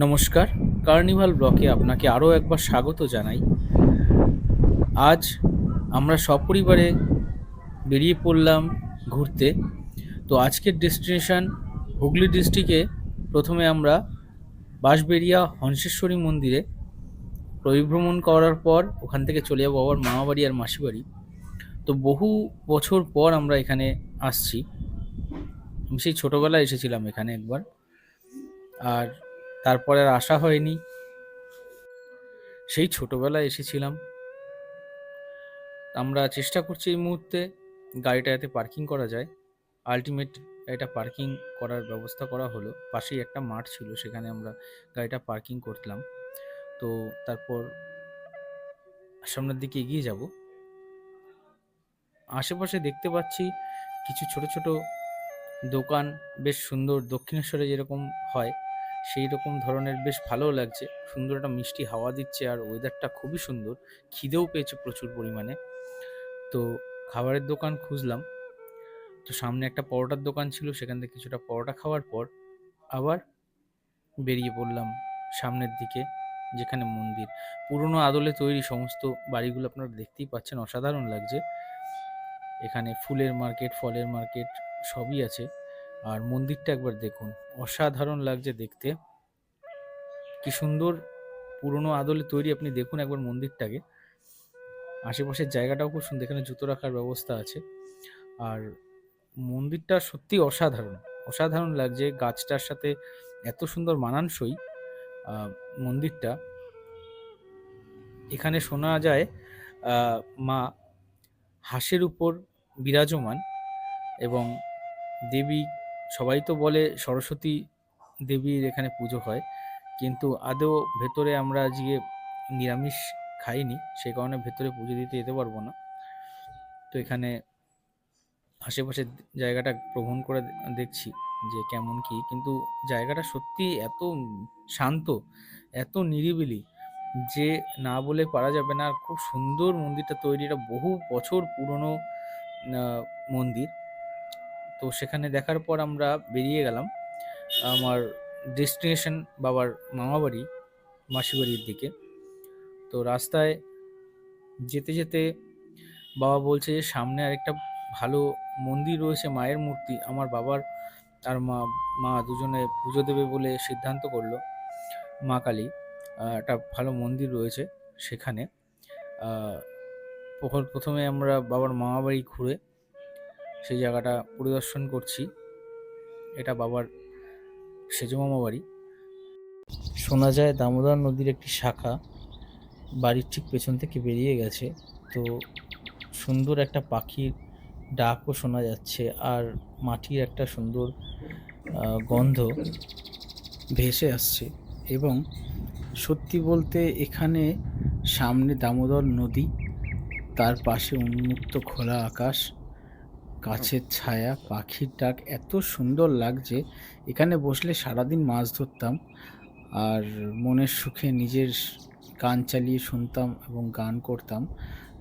নমস্কার। কার্নিভাল ব্লকে আপনাকে আরও একবার স্বাগত জানাই। আজ আমরা সপরিবারে বেরিয়ে পড়লাম ঘুরতে। তো আজকের ডেস্টিনেশন হুগলি ডিস্ট্রিক্টে প্রথমে আমরা বাঁশবেড়িয়া হংসেশ্বরী মন্দিরে পরিভ্রমণ করার পর ওখান থেকে চলে যাব আবার মামাবাড়ি আর মাসিবাড়ি। তো বহু বছর পর আমরা এখানে আসছি। আমি সেই ছোটোবেলায় এসেছিলাম এখানে একবার। আর তারপরে আর আসা হয়নি। সেই ছোটবেলায় এসেছিলাম। আমরা চেষ্টা করছি এই মুহূর্তে গাড়িটা যাতে পার্কিং করা যায়। আলটিমেট এটা পার্কিং করার ব্যবস্থা করা হলো। পাশেই একটা মাঠ ছিল, সেখানে আমরা গাড়িটা পার্কিং করলাম। তো তারপর সামনের দিকে এগিয়ে যাব। আশেপাশে দেখতে পাচ্ছি কিছু ছোট ছোট দোকান, বেশ সুন্দর দক্ষিণেশ্বরে যেরকম হয়। সেই রকম ধরনের বেশ ভালো লাগছে। সুন্দর একটা মিষ্টি হাওয়া দিচ্ছে আর ওয়েদারটা খুবই সুন্দর। খিদেও পেয়েছে প্রচুর পরিমাণে। তো খাবারের দোকান খুঁজলাম। তো সামনে একটা পরোটার দোকান ছিল, সেখান থেকে কিছুটা পরোটা খাওয়ার পর আবার বেরিয়ে পড়লাম সামনের দিকে, যেখানে মন্দির। পুরনো আদলে তৈরি সমস্ত বাড়িগুলো আপনারা দেখতেই পাচ্ছেন, অসাধারণ লাগছে। এখানে ফুলের মার্কেট ফলের মার্কেট সবই আছে। আর মন্দিরটা একবার দেখুন। অসাধারণ লাগছে দেখতে। কি সুন্দর পুরনো আদলে তৈরি আপনি দেখুন একবার মন্দিরটাকে। আশেপাশের জায়গাটাও খুব সুন্দর, এখানে জুতো রাখার ব্যবস্থা আছে। আর মন্দিরটা সত্যি অসাধারণ অসাধারণ লাগছে গাছটার সাথে এত সুন্দর মানানসই মন্দিরটা। এখানে শোনা যায় মা হাঁসের উপর বিরাজমান এবং দেবী সবাই তো বলে সরস্বতী দেবীর এখানে পুজো হয়, কিন্তু আদৌ ভেতরে আমরা আজকে নিরামিষ খাইনি, সে কারণে ভেতরে পুজো দিতে যেতে পারব না। তো এখানে আশেপাশের জায়গাটা ভ্রমণ করে দেখছি যে কেমন কি, কিন্তু জায়গাটা সত্যি এত শান্ত, এত নিরিবিলি যে না বলে পারা যাবে না। খুব সুন্দর মন্দিরটা তৈরি, এটা বহু বছর পুরনো মন্দির। তো সেখানে দেখার পর আমরা বেরিয়ে গেলাম আমার ডেস্টিনেশন বাবার মামাবাড়ি মাসিবাড়ির দিকে। তো রাস্তায় যেতে যেতে বাবা বলছে যে, সামনে আরেকটা ভালো মন্দির রয়েছে, মায়ের মূর্তি। আমার বাবার আর মা মা দুজনে পুজো দেবে বলে সিদ্ধান্ত করল মা কালী। একটা ভালো মন্দির রয়েছে সেখানে। প্রথমে আমরা বাবার মামাবাড়ি ঘুরে সেই জায়গাটা পরিদর্শন করছি। এটা বাবার সেজো মামা বাড়ি। শোনা যায় দামোদর নদীর একটি শাখা বাড়ির ঠিক পেছন থেকে বেরিয়ে গেছে। তো সুন্দর একটা পাখির ডাকও শোনা যাচ্ছে আর মাটির একটা সুন্দর গন্ধ ভেসে আসছে এবং সত্যি বলতে এখানে সামনে দামোদর নদী, তার পাশে উন্মুক্ত খোলা আকাশ গাছের ছায়া, পাখির ডাক এত সুন্দর লাগছে। এখানে বসলে সারাদিন মাছ ধরতাম আর মনের সুখে নিজের গান চালিয়ে শুনতাম এবং গান করতাম।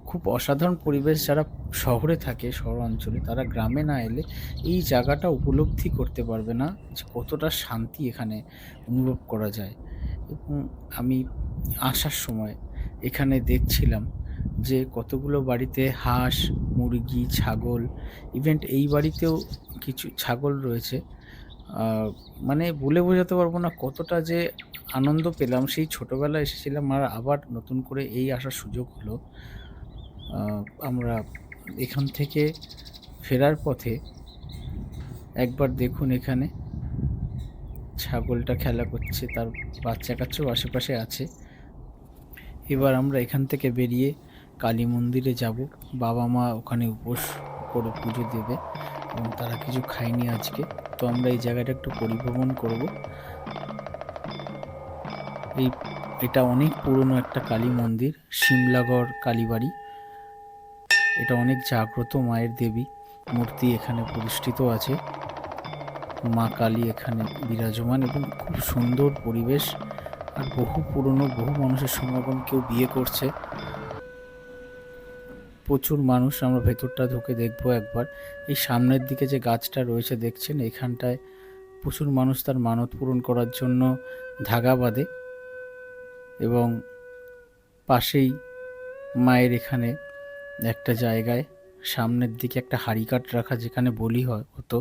খুব অসাধারণ পরিবেশ যারা শহরে থাকে, শহর অঞ্চলে, তারা গ্রামে না এলে এই জায়গাটা উপলব্ধি করতে পারবে না যে কতটা শান্তি এখানে অনুভব করা যায়। এবং আমি আসার সময় এখানে দেখছিলাম যে কতগুলো বাড়িতে হাঁস, মুরগি, ছাগল ইভেন্ট এই বাড়িতেও কিছু ছাগল রয়েছে। মানে বলে বোঝাতে পারব না কতটা যে আনন্দ পেলাম। সেই ছোটোবেলায় এসেছিলাম আর আবার নতুন করে এই আসার সুযোগ হলো। আমরা এখান থেকে ফেরার পথে একবার দেখুন এখানে ছাগলটা খেলা করছে, তার বাচ্চা কাচ্চাও আশেপাশে আছে। এবার আমরা এখান থেকে বেরিয়ে কালী মন্দিরে যাব। বাবা মা ওখানে উপোস করে পুজো দেবে এবং তারা কিছু খায়নি আজকে। তো আমরা এই জায়গাটা একটু পরিভ্রমণ করব। এই, এটা অনেক পুরনো একটা কালী মন্দির সিমলাগড় কালীবাড়ি। এটা অনেক জাগ্রত মায়ের দেবী। মূর্তি এখানে প্রতিষ্ঠিত আছে। মা কালী এখানে বিরাজমান এবং খুব সুন্দর পরিবেশ। আর বহু পুরনো বহু মানুষের সমাগম কেউ বিয়ে করছে। প্রচুর মানুষ আমরা ভেতরটা ঢুকে দেখব একবার। এই সামনের দিকে যে গাছটা রয়েছে দেখছেন, এখানটায় প্রচুর মানুষ তার মানত পূরণ করার জন্য ধাগা বাঁধে এবং পাশেই মায়ের এখানে একটা জায়গায় সামনের দিকে একটা হাড়ি কাঠ রাখা যেখানে বলি হয় হতো।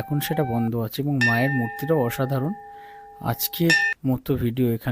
এখন সেটা বন্ধ আছে এবং মায়ের মূর্তিটাও অসাধারণ। আজকের মতো ভিডিও এখানে